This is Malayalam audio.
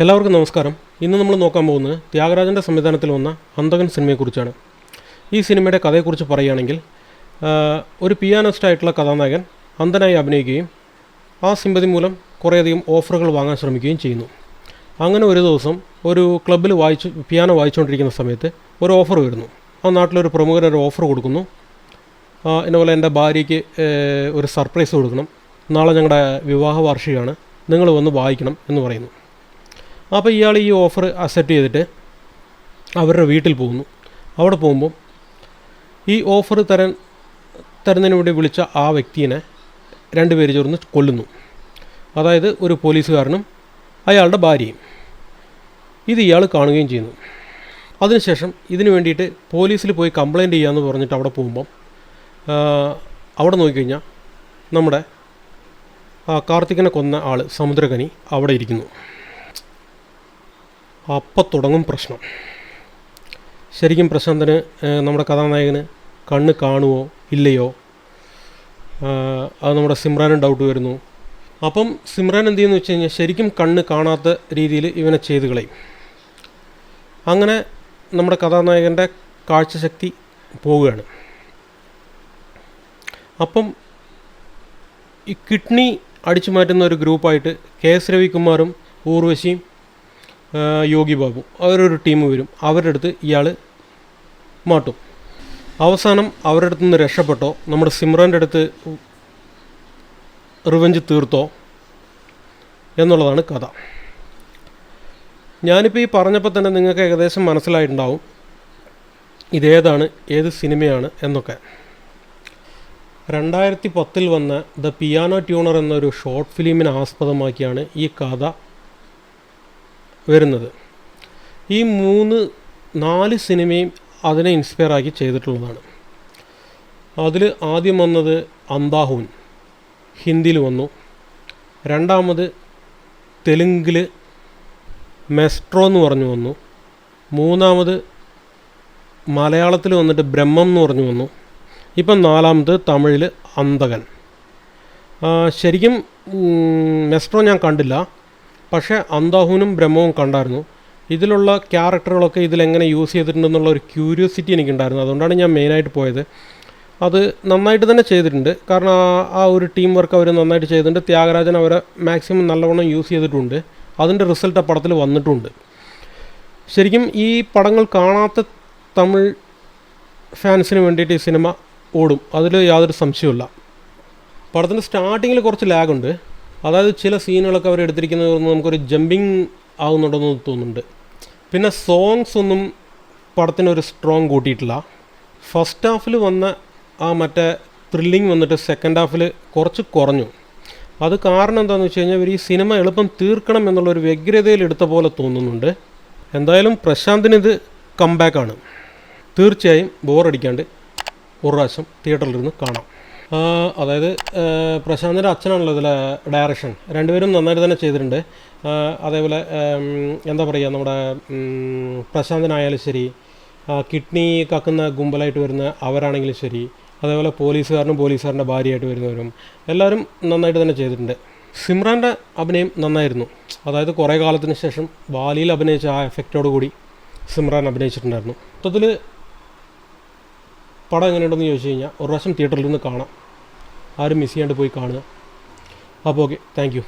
എല്ലാവർക്കും നമസ്കാരം. ഇന്ന് നമ്മൾ നോക്കാൻ പോകുന്നത് ത്യാഗരാജന്റെ സംവിധാനത്തിൽ വന്ന അന്തകൻ സിനിമയെക്കുറിച്ചാണ്. ഈ സിനിമയുടെ കഥയെക്കുറിച്ച് പറയുകയാണെങ്കിൽ ഒരു പിയാനിസ്റ്റ് ആയിട്ടുള്ള കഥാനായകൻ അന്ധനായി അഭിനയിക്കുകയും ആ സിമ്പതി മൂലം കുറേയധികം ഓഫറുകൾ വാങ്ങാൻ ശ്രമിക്കുകയും ചെയ്യുന്നു. അങ്ങനെ ഒരു ദിവസം ഒരു ക്ലബ്ബിൽ വായിച്ചു പിയാനോ വായിച്ചുകൊണ്ടിരിക്കുന്ന സമയത്ത് ഒരു ഓഫർ വരുന്നു. ആ നാട്ടിലൊരു പ്രമുഖനൊരു ഓഫർ കൊടുക്കുന്നു. ആ, ഇന്നപോലെ എന്റെ ഭാര്യയ്ക്ക് ഒരു സർപ്രൈസ് കൊടുക്കണം. നാളെ ഞങ്ങളുടെ വിവാഹ വാർഷികമാണ് നിങ്ങൾ വന്ന് വായിക്കണം എന്ന് പറയുന്നു. അപ്പോൾ ഇയാൾ ഈ ഓഫർ അക്സെപ്റ്റ് ചെയ്തിട്ട് അവരുടെ വീട്ടിൽ പോകുന്നു. അവിടെ പോകുമ്പോൾ ഈ ഓഫർ തരാൻ തരുന്നതിന് വേണ്ടി വിളിച്ച ആ വ്യക്തിയെ രണ്ടുപേര് ചേർന്ന് കൊല്ലുന്നു. അതായത് ഒരു പോലീസുകാരനും അയാളുടെ ഭാര്യയും. ഇത് ഇയാൾ കാണുകയും ചെയ്യുന്നു. അതിനുശേഷം ഇതിന് വേണ്ടിയിട്ട് പോലീസിൽ പോയി കംപ്ലൈന്റ് ചെയ്യാമെന്ന് പറഞ്ഞിട്ട് അവിടെ പോകുമ്പം അവിടെ നോക്കിക്കഴിഞ്ഞാൽ നമ്മുടെ കാർത്തികനെ കൊന്ന ആൾ സമുദ്രകനി അവിടെ ഇരിക്കുന്നു. അപ്പം തുടങ്ങും പ്രശ്നം. ശരിക്കും പ്രശാന്തന് നമ്മുടെ കഥാനായകന് കണ്ണ് കാണുമോ ഇല്ലയോ? അത് നമ്മുടെ സിമ്രാനും ഡൗട്ട് വരുന്നു. അപ്പം സിമ്രാൻ എന്ത് ചെയ്യുന്നു വെച്ച് കഴിഞ്ഞാൽ ശരിക്കും കണ്ണ് കാണാത്ത രീതിയിൽ ഇവനെ ചെയ്ത് കളയും. അങ്ങനെ നമ്മുടെ കഥാനായകന്റെ കാഴ്ചശക്തി പോവുകയാണ്. അപ്പം ഈ കിഡ്നി അടിച്ചു മാറ്റുന്ന ഒരു ഗ്രൂപ്പായിട്ട് കെ എസ് രവികുമാറും ഊർവശിയും യോഗി ബാബു. അവരൊരു ടീം വരും. അവരുടെ അടുത്ത് ഇയാൾ മാട്ടും. അവസാനം അവരുടെ അടുത്ത് നിന്ന് രക്ഷപ്പെട്ടോ? നമ്മുടെ സിമ്രാന്റെ അടുത്ത് റിവഞ്ച് തീർത്തോ? എന്നുള്ളതാണ് കഥ. ഞാനിപ്പോൾ ഈ പറഞ്ഞപ്പോൾ തന്നെ നിങ്ങൾക്ക് ഏകദേശം മനസ്സിലായിട്ടുണ്ടാവും. ഇതേതാണ് ഏത് സിനിമയാണ് എന്നൊക്കെ. രണ്ടായിരത്തി പത്തിൽ വന്ന ദ പിയാനോ ട്യൂണർ എന്നൊരു ഷോർട്ട് ഫിലിമിനെ ആസ്പദമാക്കിയാണ് ഈ കഥ വരുന്നത്. ഈ മൂന്ന് നാല് സിനിമയും അതിനെ ഇൻസ്പയർ ആക്കി ചെയ്തിട്ടുള്ളതാണ് അതിൽ ആദ്യം വന്നത് അന്താഹൂൻ. ഹിന്ദിയിൽ വന്നു. രണ്ടാമത് തെലുങ്കിൽ മെസ്ട്രോ എന്ന് പറഞ്ഞു വന്നു. മൂന്നാമത് മലയാളത്തിൽ വന്നിട്ട് ബ്രഹ്മം എന്ന് പറഞ്ഞു വന്നു. ഇപ്പം നാലാമത് തമിഴിൽ അന്തകൻ. ശരിക്കും മെസ്ട്രോ ഞാൻ കണ്ടില്ല. പക്ഷേ അന്താഹുനും ബ്രഹ്മവും കണ്ടായിരുന്നു. ഇതിലുള്ള ക്യാരക്ടറുകളൊക്കെ ഇതിലെങ്ങനെ യൂസ് ചെയ്തിട്ടുണ്ടെന്നുള്ള ഒരു ക്യൂരിയോസിറ്റി എനിക്കുണ്ടായിരുന്നു. അതുകൊണ്ടാണ് ഞാൻ മെയിനായിട്ട് പോയത്. അത് നന്നായിട്ട് തന്നെ ചെയ്തിട്ടുണ്ട്. കാരണം ആ- ഒരു ടീം വർക്ക് അവർ നന്നായിട്ട് ചെയ്തിട്ടുണ്ട്. ത്യാഗരാജൻ അവരെ മാക്സിമം നല്ലവണ്ണം യൂസ് ചെയ്തിട്ടുണ്ട്. അതിന്റെ റിസൾട്ട് ആ പടത്തിൽ വന്നിട്ടുണ്ട്. ശരിക്കും ഈ പടങ്ങൾ കാണാത്ത തമിഴ് ഫാൻസിന് വേണ്ടിയിട്ട് ഈ സിനിമ ഓടും. അതിൽ യാതൊരു സംശയമില്ല പടത്തിന്റെ സ്റ്റാർട്ടിങ്ങിൽ കുറച്ച് ലാഗുണ്ട് അതായത് ചില സീനുകളൊക്കെ അവർ എടുത്തിരിക്കുന്നത് നമുക്കൊരു ജമ്പിങ് ആകുന്നുണ്ടെന്ന് തോന്നുന്നുണ്ട്. പിന്നെ സോങ്സ് ഒന്നും പടത്തിനൊരു സ്ട്രോങ് കൂട്ടിയിട്ടില്ല. ഫസ്റ്റ് ഹാഫിൽ വന്ന ആ മറ്റേ ത്രില്ലിങ് വന്നിട്ട് സെക്കൻഡ് ഹാഫിൽ കുറച്ച് കുറഞ്ഞു. അത് കാരണം എന്താണെന്ന് വെച്ച് കഴിഞ്ഞാൽ ഇവർ ഈ സിനിമ എളുപ്പം തീർക്കണം എന്നുള്ളൊരു വ്യഗ്രതയിൽ എടുത്ത പോലെ തോന്നുന്നുണ്ട്. എന്തായാലും പ്രശാന്തിന് ഇത് കംബാക്കാണ് തീർച്ചയായും ബോറടിക്കാണ്ട് ഒരു പ്രാവശ്യം തിയേറ്ററിലിരുന്ന് കാണാം. അതായത് പ്രശാന്തിന്റെ അച്ഛനാണല്ലോ ഇതിലെ ഡയറക്ഷൻ രണ്ടുപേരും നന്നായിട്ട് തന്നെ ചെയ്തിട്ടുണ്ട്. അതേപോലെ എന്താ പറയുക നമ്മുടെ പ്രശാന്തനായാലും ശരി കിഡ്നി കക്കുന്ന ഗുമ്പലായിട്ട് വരുന്ന അവരാണെങ്കിലും ശരി അതേപോലെ പോലീസുകാരനും പോലീസുകാരന്റെ ഭാര്യയായിട്ട് വരുന്നവരും എല്ലാവരും നന്നായിട്ട് തന്നെ ചെയ്തിട്ടുണ്ട്. സിമ്രാന്റെ അഭിനയം നന്നായിരുന്നു. അതായത് കുറേ കാലത്തിന് ശേഷം ബാലിയിൽ അഭിനയിച്ച ആ എഫക്റ്റോട് കൂടി സിമ്രാൻ അഭിനയിച്ചിട്ടുണ്ടായിരുന്നു. മൊത്തത്തിൽ പടം എങ്ങനെയുണ്ടെന്ന് ചോദിച്ചു കഴിഞ്ഞാൽ ഒരു പ്രാവശ്യം തിയേറ്ററിൽ നിന്ന് കാണാം. ആരും മിസ് ചെയ്യാണ്ട് പോയി കാണുക. അപ്പോൾ ഓക്കെ താങ്ക്